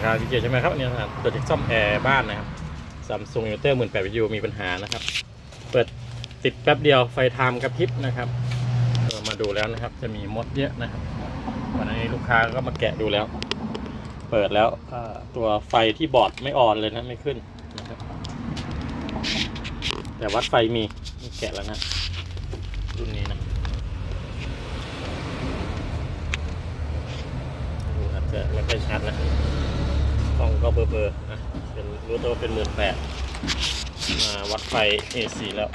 วัสดีครับพี่เกียร์ใช่ไหมครับอันนี่นะครับตัวจากซ่อมแอร์บ้านนะครับซัมซุงยูเตอร์หมื่นแปดวิวมีปัญหานะครับ เปิดติดแป๊บเดียวไฟไทม์กระพริบนะครับเออมาดูแล้วนะครับ จะมีมดเยอะนะครับวันนี้ลูกค้าก็มาแกะดูแล้ว เปิดแล้วตัวไฟที่บอร์ดไม่ออนเลยนะไม่ขึ้นนะครับแต่วัดไฟมีนี่แกะแล้วนะรุ่นนี้นะดูอาจจะไม่ค่อยชัดนะ กล้องก็เบลอๆนะเป็นรู้ตัวเป็นหมื่นแปดมาวัดไฟ AC แล้ว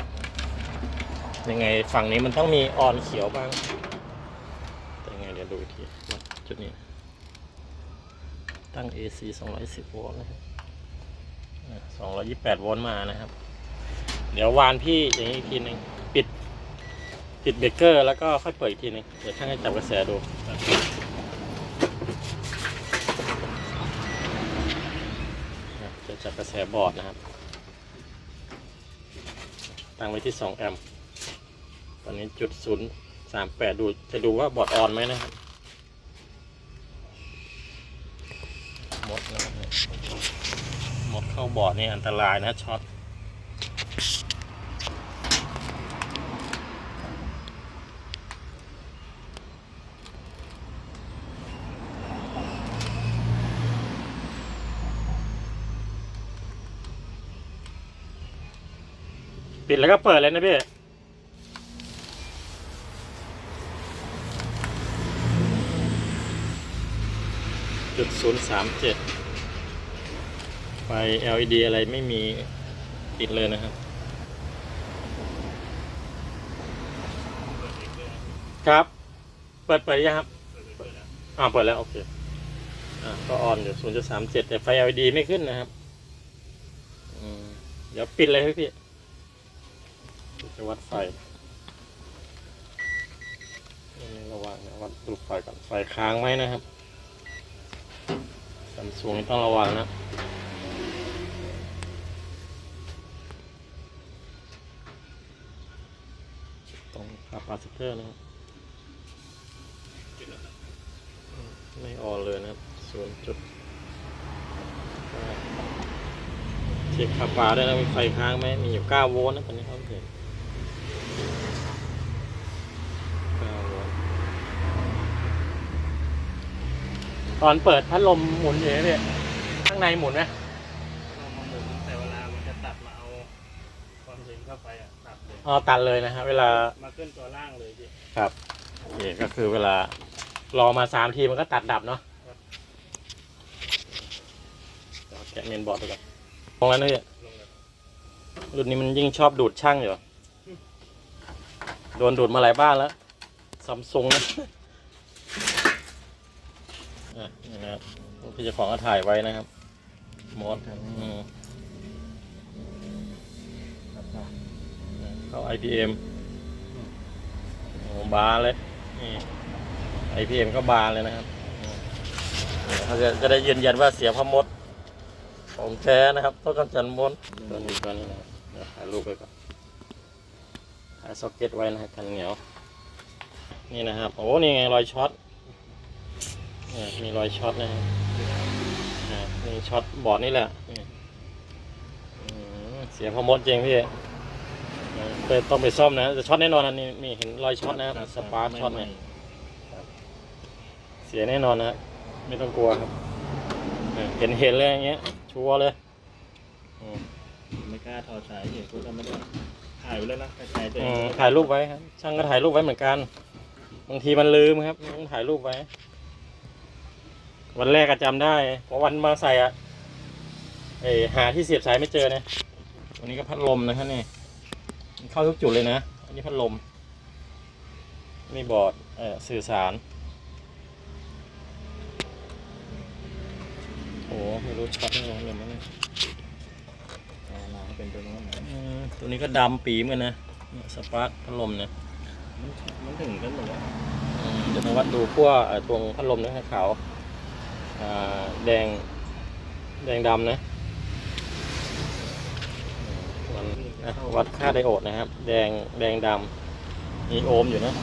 ยังไงฝั่งนี้มันต้องมีออนเขียวบ้าง แต่ยังไงเดี๋ยวดูอีกทีวัดจุดนี้ ตั้ง AC 210 โวลต์นะครับอ่า228 โวลต์มานะครับ เดี๋ยววานพี่อย่างนี้อีกทีหนึ่งปิดปิดเบรกเกอร์แล้วก็ค่อยเปิดอีกทีหนึงเดี๋ยวช่างให้จับกระแสดูนะ จากกระแสบอร์ดนะครับ ตั้งไว้ที่ 2 แอมป์ ตอนนี้จุดศูนย์สามแปดดูจะดูว่าบอร์ดออนไหมนะครับ หมดนะครับหมดเข้าบอร์ดนี่อันตรายนะช็อต ปิดแล้วก็เปิดเลยนะพี่จุดศูนย์สามเจ็ดไฟ LED อะไรไม่มีติดเลยนะครับ ครับ เปิดเปิดยังครับอ่าเปิดแล้ว โอเค อ่าก็ออนอยู่ศูนย์จุดสามเจ็ดแต่ไฟ LED ไม่ขึ้นนะครับอืมเดี๋ยวปิดเลยครับพี่ จะวัดไฟนี่ระวังนะวัดดูไฟก่อนไฟค้างไหมนะครับซัมซุงต้องระวังนะตรงคาปาซิเตอร์นะครับไม่ออนเลยนะครับศูนย์จุดเช็คคาปาได้วยนะมีไฟค้างไหมมีอยู่ 9 โวลต์นะตอนนี้เขาเห็น 9โวลต์ ตอนเปิดพัดลมหมุนอยู่เนี่ยข้างในหมุนไหมเรามาหมุนแต่เวลามันจะตัดมาเอาความเย็นเข้าไปอะตัดเลยอ๋อตัดเลยนะฮะเวลามาขึ้นตัวล่างเลยพี่ ครับโอเคก็คือเวลารอมาสามทีมันก็ตัดดับเนาะเดี๋ยวแกะเมนบอร์ดไปก่อนมองแล้วนะเนี่ยลงเลยรุ่นนี้มันยิ่งชอบดูดช่างอยู่โดนดูดมาหลายบ้านแล้วซัมซุงนะ อะนี่นะครับพี่เจ้าของก็ถ่ายไว้นะครับมอสอืมเข้า IPM โอ้บาร์เลยนี่ IPM ก็บาร์เลยนะครับเขาจะจะได้ยืนยันว่าเสียพมดของแท้นะครับต้นกำจันมดตัวนี้ตัวนี้นะครับเดี๋ยวถ่ายรูปไว้ก่อนถ่ายซ็อกเก็ตไว้นะครับกันเหนียว นี่นะครับ โอ้ นี่ไงรอยช็อต มีรอยช็อตนะครับอ่านี่ช็อตบอร์ดนี่แหละนี่อืมเสียพมดจริงพี่ไปต้องไปซ่อมนะจะช็อตแน่นอนอันนี้นี่เห็นรอยช็อตนะครับสปาร์คช็อตไหมเสียแน่นอนนะครับไม่ต้องกลัวครับอ่าเห็นเห็นเลยอย่างเงี้ย ชัวร์เลยอืมไม่กล้าถอดสายเห็นกูจะไม่ได้ถ่ายไว้แล้วนะแต่ถ่ายตัวเออืงมถ่ายรูปไว้ครับช่างก็ถ่ายรูปไว้เหมือนกันบางทีมันลืมครับต้องถ่ายรูปไว้ วันแรกก็จำได้เพราะวันมาใส่อะเอยหาที่เสียบสายไม่เจอเนี่ยวันนี้ก็พัดลมนะครับนี่มันเข้าทุกจุดเลยนะ อันนี้พัดลมนี่บอร์ดเอ่อสื่อสารโอ้ไม่รู้ช็อตไม่รู้เลยมั้งเนี่ยเอามาให้เป็นตัวนู้นนะอืมตัวนี้ก็ดำปีเหมือนกันนะเนี่ยสปาร์คพัดลมเนี่ยมันมันถึงกันหมดแล้วอืมเดี๋ยวมาวัดดูขั้วเอ่อตรงพัดลมนะขาวอ่า แดง แดงดำนะอืมมันวัดค่าไดโอดนะครับ แดงแดงดำมีโอห์มอยู่นะ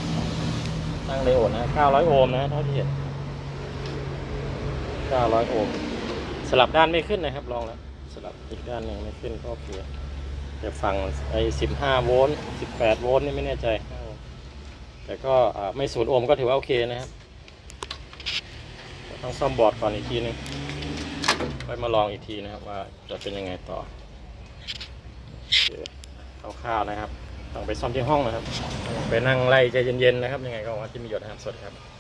ตั้งไดโอดนะ900โอห์มนะเท่าที่เห็น900โอห์มสลับด้านไม่ขึ้นนะครับ ลองแล้ว สลับอีกด้านหนึ่งไม่ขึ้นก็โอเคแต่ฝั่งไอ้สิบห้าโวลต์สิบแปดโวลต์นี่ไม่แน่ใจ แต่ก็ไม่ศูนย์โอห์มก็ถือว่าโอเคนะครับ ต้องซ่อมบอร์ดก่อนอีกทีนึงไปมาลองอีกทีนะครับว่าจะเป็นยังไงต่อเอาข้าวนะครับ ต้องไปซ่อมที่ห้องนะครับ ไปนั่งไล่ใจเย็นๆนะครับ ยังไงก็ว่าจะมีหยดนะครับสวัสดีครับ